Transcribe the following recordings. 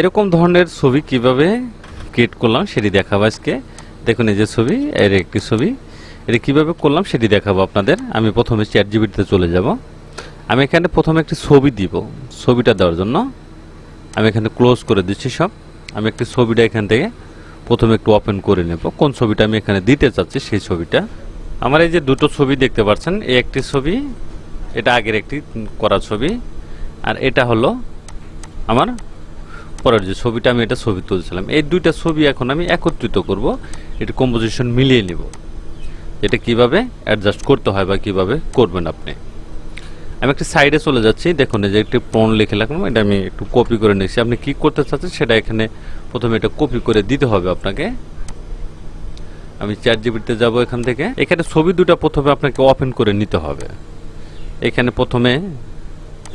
এরকম ধরনের ছবি কীভাবে ক্রিয়েট করলাম সেটি দেখাবো আজকে। দেখুন এই যে ছবি, এর একটি ছবি। এটা কীভাবে করলাম সেটি দেখাবো আপনাদের। আমি প্রথমে চ্যাট জিবিটিতে চলে যাব। আমি এখানে প্রথমে একটি ছবি দিব, ছবিটা দেওয়ার জন্য। আমি এখানে ক্লোজ করে দিচ্ছি সব। আমি একটি ছবিটা এখান থেকে প্রথমে একটু ওপেন করে নেব। কোন ছবিটা আমি এখানে দিতে চাচ্ছি সেই ছবিটা। আমার এই যে দুটো ছবি দেখতে পাচ্ছেন, এই একটি ছবি, এটা আগের একটি করা ছবি। আর এটা হলো আমার পরের যে ছবিটা, আমি এটা ছবি তুলছিলাম। এই দুইটা ছবি এখন আমি একত্রিত করব এটা কম্পোজিশন মিলিয়ে নিব। এটা কীভাবে অ্যাডজাস্ট করতে হয় বা কীভাবে করবেন আপনি? আমি একটা সাইডে চলে যাচ্ছি। দেখুন যে একটি পণ লিখে রাখলাম, এটা আমি একটু কপি করে নিচ্ছি আপনি কি করতে চাচ্ছেন সেটা এখানে প্রথমে এটা কপি করে দিতে হবে আপনাকে। আমি চ্যাট জিবিতে যাব এখান থেকে। এখানে ছবি দুটো প্রথমে আপনাকে ওপেন করে নিতে হবে। এখানে প্রথমে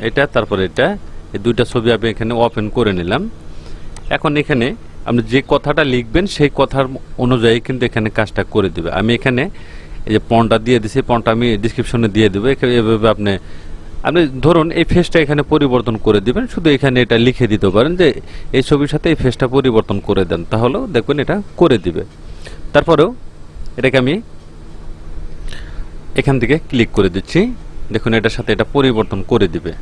এটা, তারপরে এটা। এই দুইটা ছবি আমি এখানে ওপেন করে নিলাম। এখন এখানে আপনি যে কথাটা লিখবেন, সেই কথার অনুযায়ী কিন্তু এখানে কাজটা করে দেবে। আমি এখানে এই যে পনটা দিয়ে দিছি পনটা আমি ডিসক্রিপশনে দিয়ে দেবো। এভাবে আপনি আপনি ধরুন এই ফেসটা এখানে পরিবর্তন করে দিবেন। শুধু এখানে এটা লিখে দিতে পারেন যে এই ছবির সাথে এই ফেসটা পরিবর্তন করে দেন। তাহলেও দেখবেন এটা করে দিবে। তারপরেও এটাকে আমি এখান থেকে ক্লিক করে দিচ্ছি। দেখুন এটার সাথে এটা পরিবর্তন করে দিবে।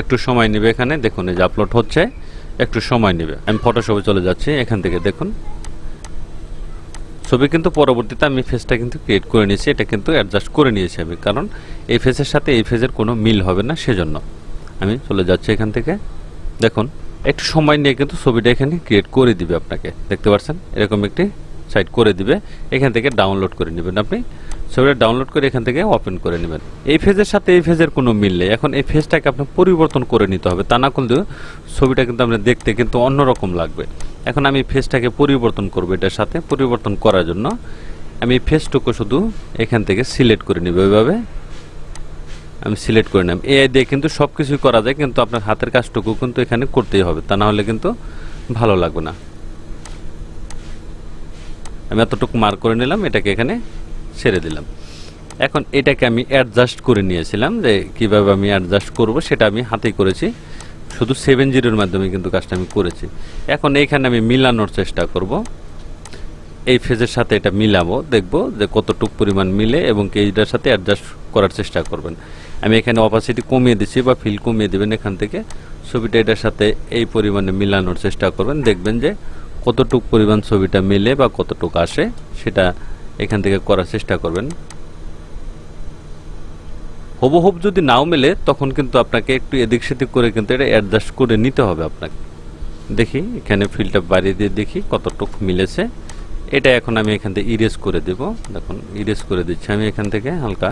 একটু সময় নেবে এখানে, দেখুন এই যে আপলোড হচ্ছে, একটু সময় নেবে। আমি ফটোশপে চলে যাচ্ছি, এখান থেকে দেখুন। ছবি কিন্তু পরবর্তীতে আমি ফেসটা কিন্তু ক্রিয়েট করে নিয়েছি, এটা কিন্তু অ্যাডজাস্ট করে নিয়েছি আমি, কারণ এই ফেসের সাথে এই ফেসের কোনো মিল হবে না, সেজন্য। আমি চলে যাচ্ছি এখান থেকে। দেখুন, একটু সময় নিয়ে কিন্তু ছবিটা এখানে ক্রিয়েট করে দিবে আপনাকে, দেখতে পাচ্ছেন এরকম একটি সাইট করে দিবে, এখান থেকে ডাউনলোড করে নেবেন আপনি। ছবিটা ডাউনলোড করে এখান থেকে ওপেন করে নেবেন। এই ফেজের সাথে এই ফেজের কোনো মিল নেই। এখন এই ফেজটাকে আপনার পরিবর্তন করে নিতে হবে। তা না কিন্তু ছবিটা কিন্তু আপনার দেখতে কিন্তু অন্যরকম লাগবে। এখন আমি ফেজটাকে পরিবর্তন করব এটার সাথে। পরিবর্তন করার জন্য আমি ফেসটুকু শুধু এখান থেকে সিলেক্ট করে নেব ওইভাবে আমি সিলেক্ট করে নিলাম এআই দিয়ে কিন্তু সব কিছুই করা যায়, কিন্তু আপনার হাতের কাজটুকু কিন্তু এখানে করতেই হবে। তা না হলে কিন্তু ভালো লাগবে না। আমি এতটুকু মার্ক করে নিলাম। এটাকে এখানে ছেড়ে দিলাম। এখন এটাকে আমি অ্যাডজাস্ট করে নিয়েছিলাম যে কীভাবে আমি অ্যাডজাস্ট করব সেটা আমি হাতেই করেছি। শুধু সেভেন জিরোর মাধ্যমে কিন্তু কাজটা আমি করেছি। এখন এইখানে আমি মিলানোর চেষ্টা করব। এই ফেজের সাথে এটা মিলাবো, দেখব যে কতটুক পরিমাণ মিলে এবং এইটার সাথে অ্যাডজাস্ট করার চেষ্টা করবেন। আমি এখানে অপাসিটি কমিয়ে দিচ্ছি বা ফিল কমিয়ে দেবেন এখান থেকে। ছবিটা এটার সাথে এই পরিমাণে মিলানোর চেষ্টা করবেন। দেখবেন যে কতটুক পরিমাণ ছবিটা মিলে বা কতটুক আসে, সেটা এখান থেকে করার চেষ্টা করবেন। হুবহুব যদি নাও মেলে, তখন কিন্তু আপনাকে একটু এদিক সেদিক করে কিন্তু এটা অ্যাডজাস্ট করে নিতে হবে আপনাকে। দেখি, এখানে ফিলটা বাড়িয়ে দিয়ে দেখি কতটুকু মিলেছে। এটা এখন আমি এখান থেকে ইরেজ করে দেব। দেখুন ইরেজ করে দিচ্ছি আমি এখান থেকে হালকা।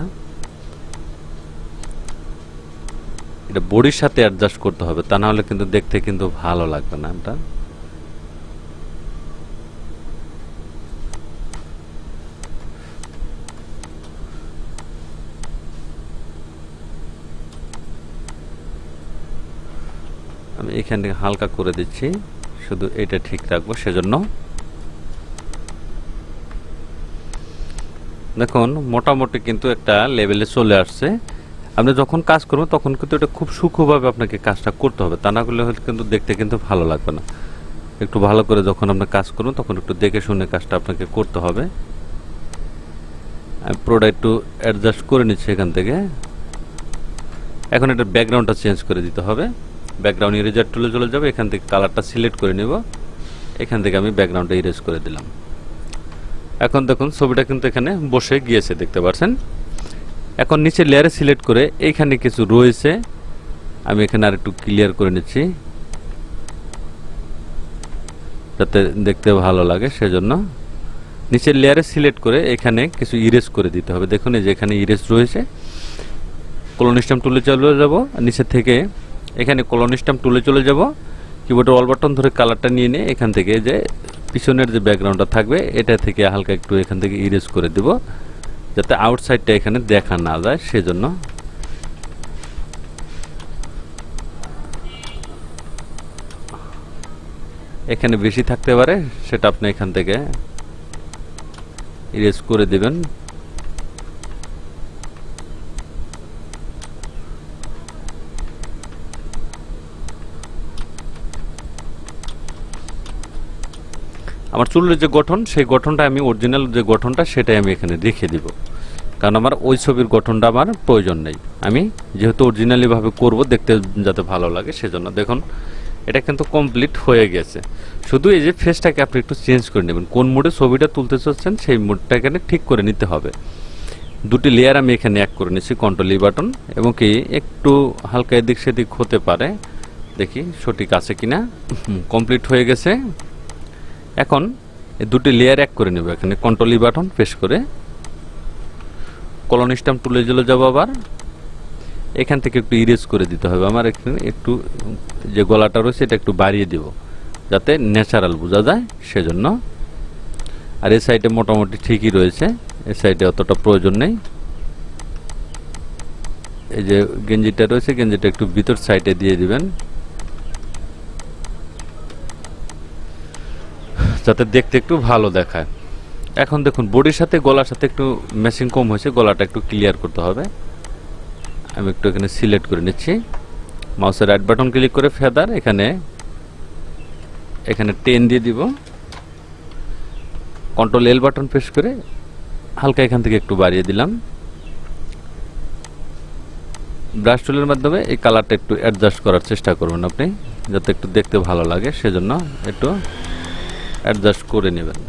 এটা বডির সাথে অ্যাডজাস্ট করতে হবে, তা না হলে কিন্তু দেখতে কিন্তু ভালো লাগবে না এটা। আমি এখান থেকে হালকা করে দিচ্ছি। শুধু এটা ঠিক রাখব, সেজন্য। দেখুন, মোটামুটি কিন্তু একটা লেভেলে চলে আসছে। আপনি যখন কাজ করবেন তখন কিন্তু এটা খুব সূক্ষ্মভাবে আপনাকে কাজটা করতে হবে। তা না করলে হয়তো কিন্তু দেখতে কিন্তু ভালো লাগবে না। একটু ভালো করে যখন আপনি কাজ করবেন তখন একটু দেখে শুনে কাজটা আপনাকে করতে হবে। আমি পুরোটা একটু অ্যাডজাস্ট করে নিচ্ছি এখান থেকে। এখন এটা ব্যাকগ্রাউন্ডটা চেঞ্জ করে দিতে হবে। ব্যাকগ্রাউন্ড ইরেজার টুলে চলে যাবে, এখান থেকে কালারটা সিলেক্ট করে নেব। এখান থেকে আমি ব্যাকগ্রাউন্ডটা ইরেজ করে দিলাম। এখন দেখুন, ছবিটা কিন্তু এখানে বসে গিয়েছে, দেখতে পাচ্ছেন? এখন নিচে লেয়ারে সিলেক্ট করে এইখানে কিছু রয়েছে, আমি এখানে আর একটু ক্লিয়ার করে নিচ্ছি, যাতে দেখতে ভালো লাগে সেজন্য। নিচের লেয়ারে সিলেক্ট করে এখানে কিছু ইরেজ করে দিতে হবে। দেখুন, এই যে এখানে ইরেজ রয়েছে। কলোনিস্টাম টুলে চলে যাব, নিচে থেকে এখানে কলোনিস্টাম টুলে চলে যাব। কিবোর্ডের অল বাটন ধরে কালারটা নিয়ে নিয়ে এখান থেকে যে পিছনের যে ব্যাকগ্রাউন্ডটা থাকবে, এটা থেকে হালকা একটু এখান থেকে ইরেজ করে দেব, যাতে আউটসাইডটা এখানে দেখা না যায়, সেজন্য। এখানে বেশি থাকতে পারে, সেটা আপনি এখান থেকে ইরেজ করে দেবেন। আমার চুলের যে গঠন, সেই গঠনটা আমি অরিজিনাল যে গঠনটা, সেটাই আমি এখানে রেখে দিব। কারণ আমার ওই ছবির গঠনটা আমার প্রয়োজন নেই। আমি যেহেতু অরিজিনালিভাবে করব, দেখতে যাতে ভালো লাগে, সেজন্য দেখুন, এটা কিন্তু কমপ্লিট হয়ে গেছে। শুধু এই যে ফেসটাকে আপনি একটু চেঞ্জ করে নেবেন। কোন মুডে ছবিটা তুলতে চাচ্ছেন, সেই মুডটা এখানে ঠিক করে নিতে হবে। দুটি লেয়ার আমি এখানে এক করে নিচ্ছি কন্ট্রোল বাটন এবং কি একটু হালকা এদিক সেদিক হতে পারে। দেখি সঠিক আছে কিনা। কমপ্লিট হয়ে গেছে। এখন দুটি লেয়ার এক করে নেব। এখানে কন্ট্রোল বাটন প্রেস করে। কলন স্ট্যাম্প টুলে চলে যাব আবার। এখান থেকে একটু ইরেজ করে দিতে হবে। আমার এখানে একটু যে গলাটা রয়েছে, এটা একটু বাড়িয়ে দিব। যাতে ন্যাচারাল বোঝা যায় সেজন্য। আর এই সাইডে মোটামুটি ঠিকই রয়েছে। এই সাইডে অতটা প্রয়োজন নেই। এই যে গেঞ্জিটা রয়েছে, গেঞ্জিটা একটু ভিতর সাইডে দিয়ে দিবেন। যাতে দেখতে একটু ভালো দেখায়। এখন দেখুন, বডির সাথে গলার সাথে একটু ম্যাচিং কম হয়েছে, গলাটা একটু ক্লিয়ার করতে হবে। আমি একটু এখানে সিলেক্ট করে নিচ্ছি। মাউসের রাইট বাটন ক্লিক করে ফেদার এখানে এখানে টেন দিয়ে দিব। কন্ট্রোল এল বাটন প্রেস করে হালকা এখান থেকে একটু বাড়িয়ে দিলাম। ব্রাশ টুলের মাধ্যমে এই কালারটা একটু অ্যাডজাস্ট করার চেষ্টা করবেন আপনি, যাতে একটু দেখতে ভালো লাগে, সেজন্য একটু অ্যাডজাস্ট করে নেবেন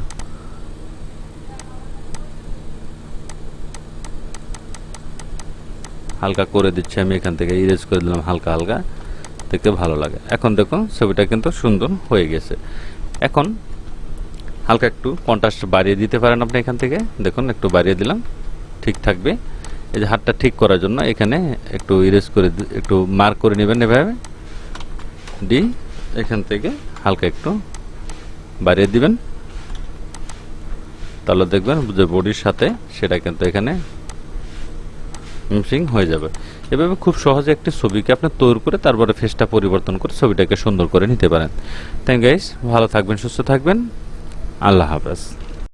হালকা করে দিচ্ছি আমি, এখান থেকে ইরেজ করে দিলাম, হালকা হালকা। দেখতে ভালো লাগে। এখন দেখুন, ছবিটা কিন্তু সুন্দর হয়ে গেছে। এখন হালকা একটু কন্ট্রাস্ট বাড়িয়ে দিতে পারেন আপনি এখান থেকে। দেখুন, একটু বাড়িয়ে দিলাম। ঠিক থাকবে। এই যে হাতটা ঠিক করার জন্য এখানে একটু ইরেজ করে একটু মার্ক করে নেবেন এভাবে। ডি এখান থেকে হালকা একটু বাড়িয়ে দিবেন। তাহলে দেখবেন যে বডির সাথে সেটা কিন্তু এখানে মিক্সিং হয়ে যাবে। এভাবে খুব সহজে একটি ছবিকে আপনি তৈরি করে তারপরে ফেসটা পরিবর্তন করে ছবিটাকে সুন্দর করে নিতে পারেন। থ্যাংক গাইস ভালো থাকবেন, সুস্থ থাকবেন। আল্লাহ হাফেজ।